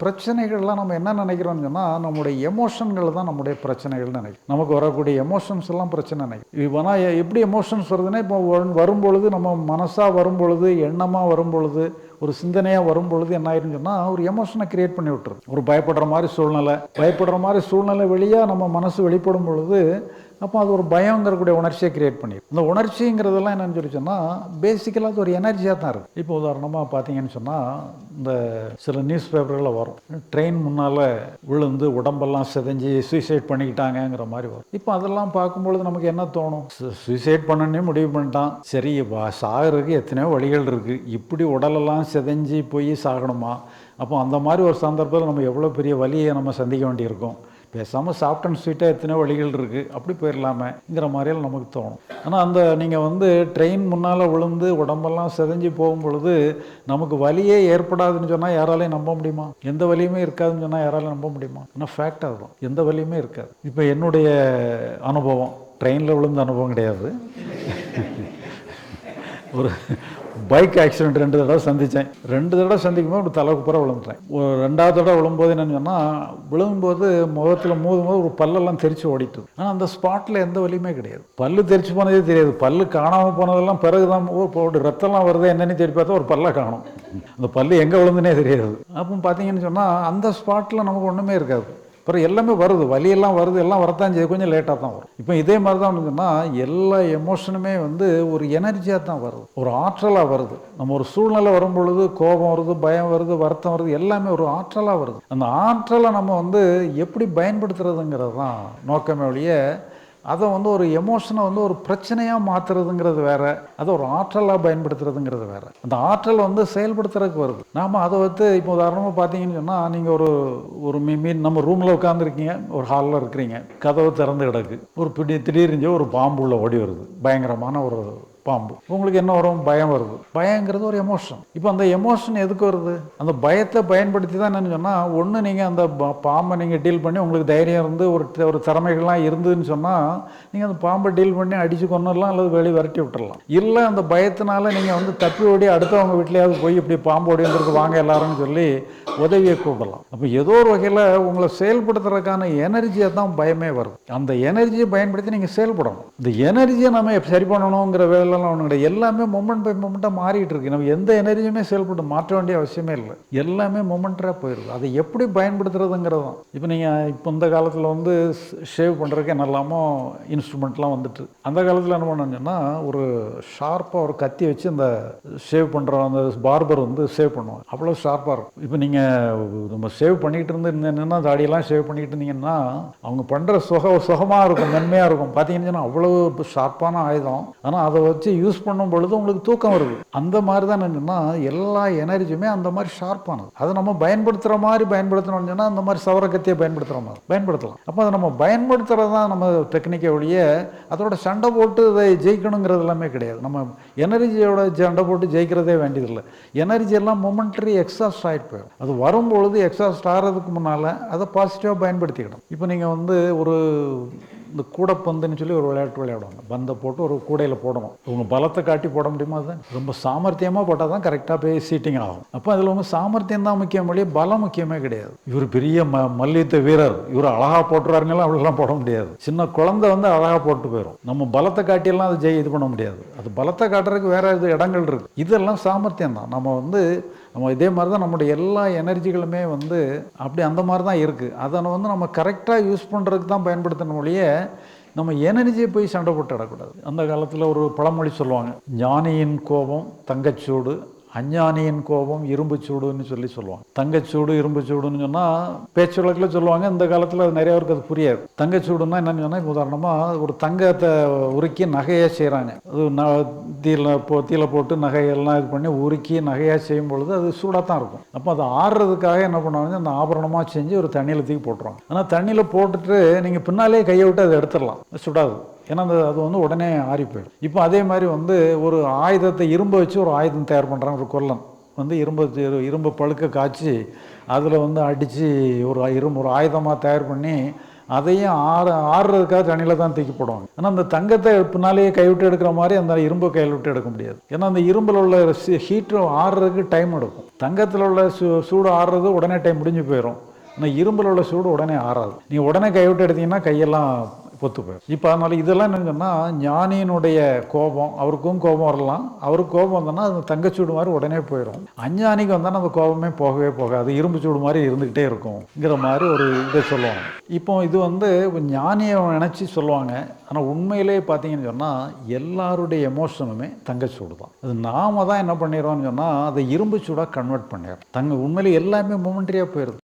பிரச்சனைகள்லாம் நம்ம என்ன நினைக்கிறோம்னு சொன்னால் நம்முடைய எமோஷன்கள் தான் நம்முடைய பிரச்சனைகள்னு நினைக்கிறோம். நமக்கு வரக்கூடிய எமோஷன்ஸ் எல்லாம் பிரச்சனை நினைக்கிறோம். இப்போ எப்படி எமோஷன்ஸ் வருதுன்னா இப்போ வரும்பொழுது நம்ம மனசாக வரும்பொழுது எண்ணமாக வரும்பொழுது ஒரு சிந்தனையாக வரும்பொழுது என்ன ஆயிருன்னு சொன்னால் ஒரு எமோஷனை கிரியேட் பண்ணி விட்டுரு ஒரு பயப்படுற மாதிரி சூழ்நிலை. பயப்படுற மாதிரி சூழ்நிலை வெளியாக நம்ம மனசு வெளிப்படும் பொழுது அப்போ அது ஒரு பயங்கிறக்கூடிய உணர்ச்சியை கிரியேட் பண்ணிடும் இந்த உணர்ச்சிங்கிறதெல்லாம் என்னன்னு சொல்லி சொன்னால் பேசிக்கலாக அது ஒரு எனர்ஜியாக தான் இருக்குது இப்போ உதாரணமாக பார்த்தீங்கன்னு சொன்னால் இந்த சில நியூஸ் பேப்பர்களில் வரும். ட்ரெயின் முன்னால் விழுந்து உடம்பெல்லாம் சிதைஞ்சு சூசைட் பண்ணிக்கிட்டாங்கங்கிற மாதிரி வரும். இப்போ அதெல்லாம் பார்க்கும்பொழுது நமக்கு என்ன தோணும்? சூசைட் பண்ணனே முடிவு பண்ணிட்டான். சரி சாகிறதுக்கு எத்தனையோ வழிகள் இருக்குது இப்படி உடலெல்லாம் சிதைஞ்சு போய் சாகணுமா? அப்போ அந்த மாதிரி ஒரு சந்தர்ப்பத்தில் நம்ம எவ்வளோ பெரிய வலியை நம்ம சந்திக்க வேண்டியிருக்கும்? பேசாமல் சாஃப்ட் அண்ட் ஸ்வீட்டாக எத்தனையோ வழிகள் இருக்குது அப்படி போயிடலாமேங்கிற மாதிரியெல்லாம் நமக்கு தோணும். ஆனால் அந்த நீங்கள் வந்து ட்ரெயின் முன்னால் விழுந்து உடம்பெல்லாம் செதஞ்சு போகும் பொழுது நமக்கு வலியே ஏற்படாதுன்னு சொன்னால் யாராலையும் நம்ப முடியுமா? எந்த வலியுமே இருக்காதுன்னு சொன்னால் யாராலையும் நம்ப முடியுமா? ஆனால் ஃபேக்ட் அதுதான் எந்த வலியுமே இருக்காது. இப்போ என்னுடைய அனுபவம் ட்ரெயினில் விழுந்த அனுபவம் கிடையாது. ஒரு பைக் ஆக்சிடென்ட் ரெண்டு தடவை சந்தித்தேன். ரெண்டு தடவை சந்திக்கும் போது ஒரு தலைக்கு விழுந்துட்டேன். ஒரு ரெண்டாவது தடவை விழும்போது என்னென்னு சொன்னால் விழும்போது முகத்தில் மோதும் போது ஒரு பல்லெல்லாம் தெரிச்சு ஓடிட்டு. ஆனால் அந்த ஸ்பாட்டில் எந்த வலியுமே கிடையாது. பல்லு தெரிச்சு போனதே தெரியாது. பல்லு காணாமல் போனதெல்லாம் பிறகு தான் போட்டு ரத்தம்லாம் வருது என்னென்னு தேடி பார்த்தா ஒரு பல்லை காணும். அந்த பல்லு எங்கே விழுந்துனே தெரியாது. அப்போ பார்த்தீங்கன்னு சொன்னால் அந்த ஸ்பாட்டில் நமக்கு ஒன்றுமே இருக்காது. அப்புறம் எல்லாமே வருது வலியெல்லாம் வருது எல்லாம் வரத்தான் செய்யுது கொஞ்சம் லேட்டாக தான் வரும். இப்போ இதே மாதிரி தான் வந்துன்னா எல்லா எமோஷனுமே வந்து ஒரு எனர்ஜியாக தான் வருது ஒரு ஆற்றலாக வருது. நம்ம ஒரு சூழ்நிலை வரும் பொழுது கோபம் வருது பயம் வருது வருத்தம் வருது எல்லாமே ஒரு ஆற்றலாக வருது. அந்த ஆற்றலை நம்ம வந்து எப்படி பயன்படுத்துறதுங்கிறது தான் நோக்கமே ஒழிய அதை வந்து ஒரு எமோஷனை வந்து ஒரு பிரச்சனையாக மாற்றுறதுங்கிறது வேற. அதை ஒரு ஆற்றலாக பயன்படுத்துறதுங்கிறது வேற. அந்த ஆற்றல் வந்து செயல்படுத்துறதுக்கு வருது. நாம் அதை வந்து இப்போ உதாரணமாக பார்த்தீங்கன்னு சொன்னால் நீங்கள் ஒரு ஒரு மீன் நம்ம ரூமில் உட்காந்துருக்கீங்க ஒரு ஹாலில் இருக்கிறீங்க. கதவு திறந்து கிடக்கு. ஒரு பிடி திடீர்னு ஒரு பாம்பு உள்ள ஓடி வருது. பயங்கரமான ஒரு பாம்பு. உங்களுக்கு என்ன வரும்? பயம் வருது. பயங்கிறது ஒரு எமோஷன் இப்போ அந்த எமோஷன் எதுக்கு வருது? அந்த பயத்தை பயன்படுத்தி தான் என்னன்னு சொன்னால் ஒன்று நீங்கள் அந்த பாம்பை நீங்கள் டீல் பண்ணி உங்களுக்கு தைரியம் இருந்து ஒரு ஒரு திறமைகள்லாம் இருந்துன்னு சொன்னால் நீங்கள் அந்த பாம்பை டீல் பண்ணி அடித்து கொண்டுடலாம் அல்லது வெளியே விரட்டி விட்டுறலாம் இல்லை அந்த பயத்தினால நீங்கள் வந்து தப்பி ஓடி அடுத்தவங்க வீட்லையாவது போய் இப்படி பாம்பு ஓடி வாங்க எல்லாரும்னு சொல்லி உதவியை கூப்பிடலாம். அப்போ ஏதோ ஒரு வகையில் உங்களை செயல்படுத்துறதுக்கான எனர்ஜியை தான் பயமே வருது. அந்த எனர்ஜியை பயன்படுத்தி நீங்கள் செயல்படணும். இந்த எனர்ஜியை நம்ம சரி பண்ணணுங்கிற வேலை சொல்லலாம் ஒன்றும் கிடையாது எல்லாமே மொமெண்ட் பை மொமெண்ட்டாக மாறிட்டு இருக்கு. நம்ம எந்த எனர்ஜியுமே செயல்பட்டு மாற்ற வேண்டிய அவசியமே இல்லை. எல்லாமே மொமெண்ட்டாக போயிடுது அதை எப்படி பயன்படுத்துறதுங்கிறது தான் இப்போ நீங்கள் இப்போ இந்த காலத்தில் வந்து ஷேவ் பண்ணுறதுக்கு என்னெல்லாமோ இன்ஸ்ட்ருமெண்ட்லாம் வந்துட்டு அந்த காலத்தில் என்ன பண்ணணும்னா ஒரு ஷார்ப்பாக ஒரு கத்தி வச்சு அந்த ஷேவ் பண்ணுற அந்த பார்பர் வந்து சேவ் பண்ணுவாங்க அவ்வளோ ஷார்ப்பாக இருக்கும். இப்போ நீங்கள் நம்ம சேவ் பண்ணிகிட்டு இருந்து என்னென்னா தாடியெல்லாம் ஷேவ் பண்ணிகிட்டு இருந்தீங்கன்னா அவங்க பண்ணுற சுக சுகமாக இருக்கும் மென்மையாக இருக்கும். பார்த்தீங்கன்னு அவ்வளோ ஷார்ப்பான ஆயுதம். ஆனால் அதை வச்சு யூஸ் பண்ணும் பொழுது உங்களுக்கு தூக்கம் வருது. அந்த மாதிரி தான் என்னன்னா எல்லா எனர்ஜியுமே அந்த மாதிரி ஷார்ப்பானது அதை நம்ம பயன்படுத்துகிற மாதிரி பயன்படுத்தணும்னு சொன்னால் அந்த மாதிரி சவரகத்தையை பயன்படுத்துகிற மாதிரி பயன்படுத்தலாம். அப்போ அதை நம்ம பயன்படுத்துகிறது தான் நம்ம டெக்னிக்கை ஒழிய அதோட சண்டை போட்டு அதை ஜெயிக்கணுங்கிறது எல்லாமே கிடையாது. நம்ம எனர்ஜியோட சண்டை போட்டு ஜெயிக்கிறதே வேண்டியதில்லை. எனர்ஜி எல்லாம் மொமெண்ட்ரி எக்ஸாஸ்ட் ஆகிட்டு போயிடும். அது வரும்பொழுது எக்ஸாஸ்ட் ஆகிறதுக்கு முன்னால் அதை பாசிட்டிவாக பயன்படுத்திக்கணும். இப்போ நீங்கள் வந்து ஒரு இந்த கூடைப்பந்துன்னு சொல்லி ஒரு விளையாட்டு விளையாடுவாங்க. பந்தை போட்டு ஒரு கூடையில் போடணும். இவங்க பலத்தை காட்டி போட முடியுமா தான் ரொம்ப சாமர்த்தியமாக போட்டால் தான் கரெக்டாக போய் சீட்டிங் ஆகும். அப்போ அதில் உங்கள் சாமர்த்தியம் தான் முக்கியம் வழியே பலம் முக்கியமே கிடையாது. இவர் பெரிய ம மல்யுத்த வீரர். இவர் அழகாக போட்டுறாருங்கலாம் அப்படிலாம் போட முடியாது. சின்ன குழந்தை வந்து அழகாக போட்டு போயிடும் நம்ம பலத்தை காட்டியெல்லாம் அது ஜெய் இது பண்ண முடியாது. அது பலத்தை காட்டுறதுக்கு வேற இது இடங்கள் இருக்குது இதெல்லாம் சாமர்த்தியம் தான். நம்ம வந்து நம்ம இதே மாதிரி தான் நம்முடைய எல்லா எனர்ஜிகளுமே வந்து அப்படி அந்த மாதிரி தான் இருக்குது அதை வந்து நம்ம கரெக்டாக யூஸ் பண்ணுறதுக்கு தான் பயன்படுத்தணும் ஒழிய நம்ம எனர்ஜியை போய் சண்டை போட்டு இடக்கூடாது அந்த காலத்தில் ஒரு பழமொழி சொல்லுவாங்க ஞானியின் கோபம் தங்கச்சூடு அஞ்ஞானியின் கோபம் இரும்பு சூடுன்னு சொல்லி சொல்லுவாங்க. தங்கச்சூடு இரும்பு சூடுன்னு சொன்னால் பேச்சு வழக்கில் சொல்லுவாங்க. இந்த காலத்தில் அது நிறைய பேருக்கு அது புரியாது. தங்கச்சூடுன்னா என்னன்னு சொன்னால் உதாரணமாக ஒரு தங்கத்தை உருக்கி நகையாக செய்கிறாங்க அது ந தீல போ தீல போட்டு நகையெல்லாம் இது பண்ணி உருக்கி நகையாக செய்யும் பொழுது அது சூடாக தான் இருக்கும். அப்போ அது ஆறுறதுக்காக என்ன பண்ணுவாங்க அந்த ஆபரணமாக செஞ்சு ஒரு தண்ணியில் தூக்கி போட்டுருவாங்க. ஆனால் தண்ணியில் போட்டுட்டு நீங்கள் பின்னாலே கையை விட்டு அதை எடுத்துடலாம். சுடாது. ஏன்னா அந்த அது வந்து உடனே ஆறி போயிடும். இப்போ அதே மாதிரி வந்து ஒரு ஆயுதத்தை இரும்பை வச்சு ஒரு ஆயுதம் தயார் பண்ணுறாங்க ஒரு கொல்லன். வந்து இரும்பு இரு- இரும்பு பழுக்க காய்ச்சி அதில் வந்து அடித்து ஒரு இரும்பு ஒரு ஆயுதமாக தயார் பண்ணி அதையும் ஆற ஆறுறதுக்காக தண்ணியில் தான் தூக்கி போடுவாங்க. ஆனால் அந்த தங்கத்தை பின்னாலேயே கைவிட்டு எடுக்கிற மாதிரி அந்த இரும்பை கையில் விட்டு எடுக்க முடியாது. ஏன்னா அந்த இரும்பில் உள்ள ஹீட்டு ஆறுறதுக்கு டைம் எடுக்கும். தங்கத்தில் உள்ள சூ சூடு ஆறுறது உடனே டைம் முடிஞ்சு போயிடும் ஆனால் இரும்பில் உள்ள சூடு உடனே ஆறாது. நீங்கள் உடனே கைவிட்டு எடுத்தீங்கன்னா கையெல்லாம் பொத்து போயிடும். இப்போ அதனால் இதெல்லாம் என்ன சொன்னால் ஞானியினுடைய கோபம் அவருக்கும் கோபம் வரலாம். அவருக்கு கோபம் வந்தோன்னா அது தங்கச்சூடு மாதிரி உடனே போயிடும் அஞ்ஞானிக்கு வந்தால் அந்த கோபமே போகவே போகாது. இரும்பு சூடு மாதிரி இருந்துக்கிட்டே இருக்கும்ங்கிற மாதிரி ஒரு இதை சொல்லுவாங்க. இப்போ இது வந்து ஞானியை நினச்சி சொல்லுவாங்க. ஆனால் உண்மையிலே பார்த்தீங்கன்னு சொன்னால் எல்லாருடைய எமோஷனுமே தங்கச்சூடு தான். அது நாம தான் என்ன பண்ணிடுறோம்னு சொன்னால் அதை இரும்பு சூடாக கன்வெர்ட் பண்ணிடுறோம். தங்க உண்மையிலே எல்லாமே மொமெண்ட்ரியாக போயிடுது